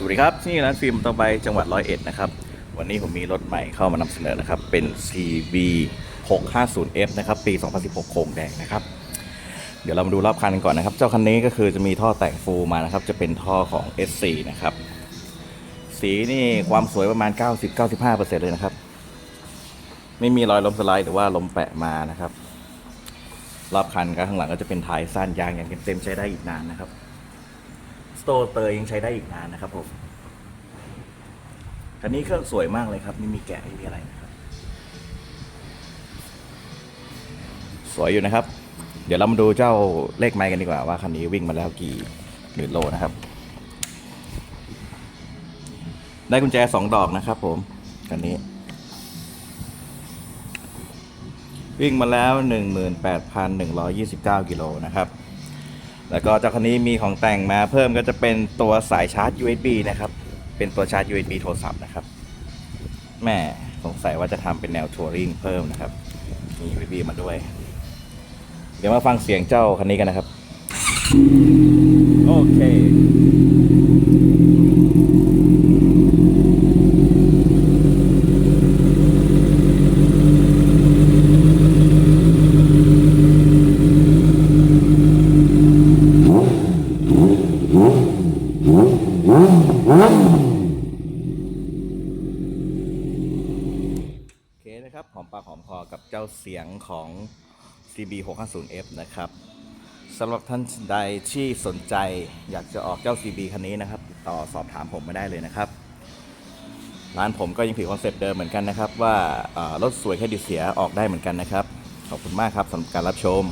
สวัสดีครับที่ร้านฟิล์มต่อไปจังหวัดร้อยเอ็ดนะครับ วันนี้ผมมีรถใหม่เข้ามานำเสนอนะครับ เป็น CB 650F นะครับ ปี 2016 โครงแดงนะครับ เดี๋ยวเรามาดูรอบคันกันก่อนนะครับ เจ้าคันนี้ก็คือจะมีท่อแต่งฟูมานะครับ จะเป็นท่อของ S4 นะครับ สีนี่ความสวยประมาณ 90-95%เลยนะครับ ไม่มีรอยล้มสไลด์หรือว่าล้มแปะมานะครับ รอบคันก็ข้างหลังก็จะเป็นท้ายสั้นยางอย่างเต็มๆใช้ได้อีกนานนะครับ สโตเตอร์ยังใช้ได้อีกนานนะครับผมคันนี้เครื่องสวยมากเลยครับไม่มีแกะไม่มีอะไรนะครับ สวยอยู่นะครับ เดี๋ยวเรามาดูเจ้าเลขไม้กันดีกว่าว่าคันนี้วิ่งมาแล้วกี่หมื่นโลนะครับ ได้กุญแจสองดอกนะครับ ผมคันนี้ วิ่งมาแล้ว 18,129 กิโลนะครับ แล้วก็เจ้าคันนี้มีของแต่งมาเพิ่มก็จะเป็นตัวสายชาร์จ USB นะครับ เป็นตัวชาร์จ USB โทรศัพท์นะครับแม่สงสัยว่าจะทำเป็นแนวทัวริงเพิ่มนะครับ มี USB มาด้วย เดี๋ยวมาฟังเสียงเจ้าคันนี้กันนะครับ โอเค โอเคนะครับ หอมปากหอมคอกับเจ้าเสียงของ CB 650F นะครับสำหรับท่านใดที่สนใจอยากจะออกเจ้า CB คันนี้นะครับ ติดต่อสอบถามผมมาได้เลยนะครับร้านผมก็ยังถือคอนเซปต์เดิมเหมือนกันนะครับ ว่ารถสวยแค่ดิเสียออกได้เหมือนกันนะครับ ขอบคุณมากครับสำหรับการรับชม